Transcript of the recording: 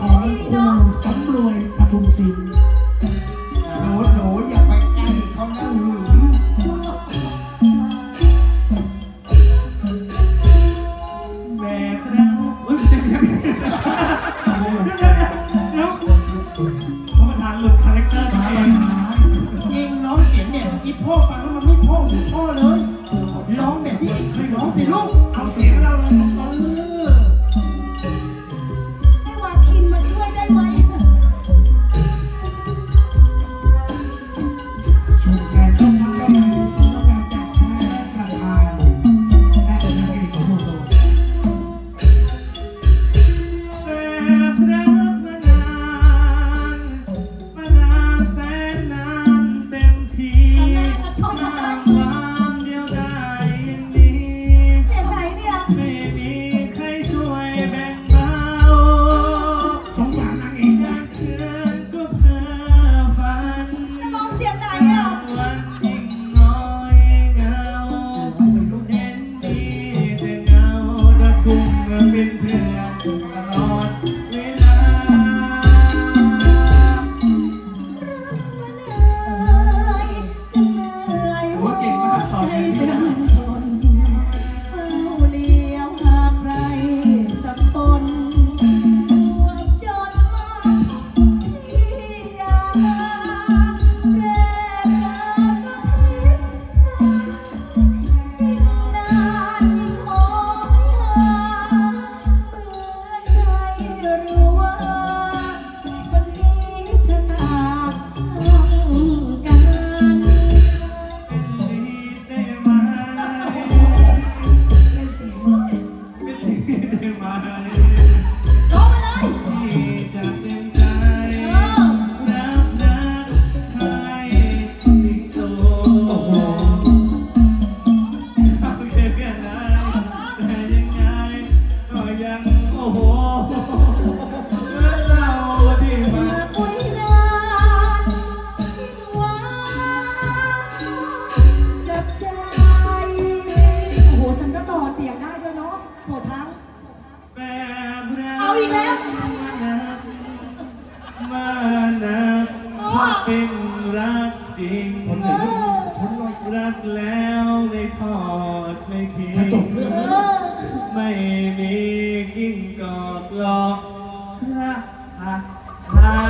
ของครูสำรวยปทุมศิลป์โหนโหนอย่าไปใกล้เขานะหืมแบกรักเฮ้ยไม่ใช่ไม่ใช่ไม่ใช่เดี๋ยวเดี๋ยวเดี๋ยวพระประธานหลุดคาแรคเตอร์มาเอปังญหาเองร้องเสียงแบบเมื่อกี้พ่อฟังแล้วมันไม่พ่อหมือพ่อเลย ชมการเข้าพักเข้า เป็นเพื่อนตลอดเวลาจะเหนื่หัวใจเดินทน เอาอีกแล้ว มานัมาเป็นรักจริงคนไหนทนลอยรักแล้วไม่ทอดไม่ทิ้งจบเรื่องแล้วไม่มีกิ้งกอกหลอกคระหักา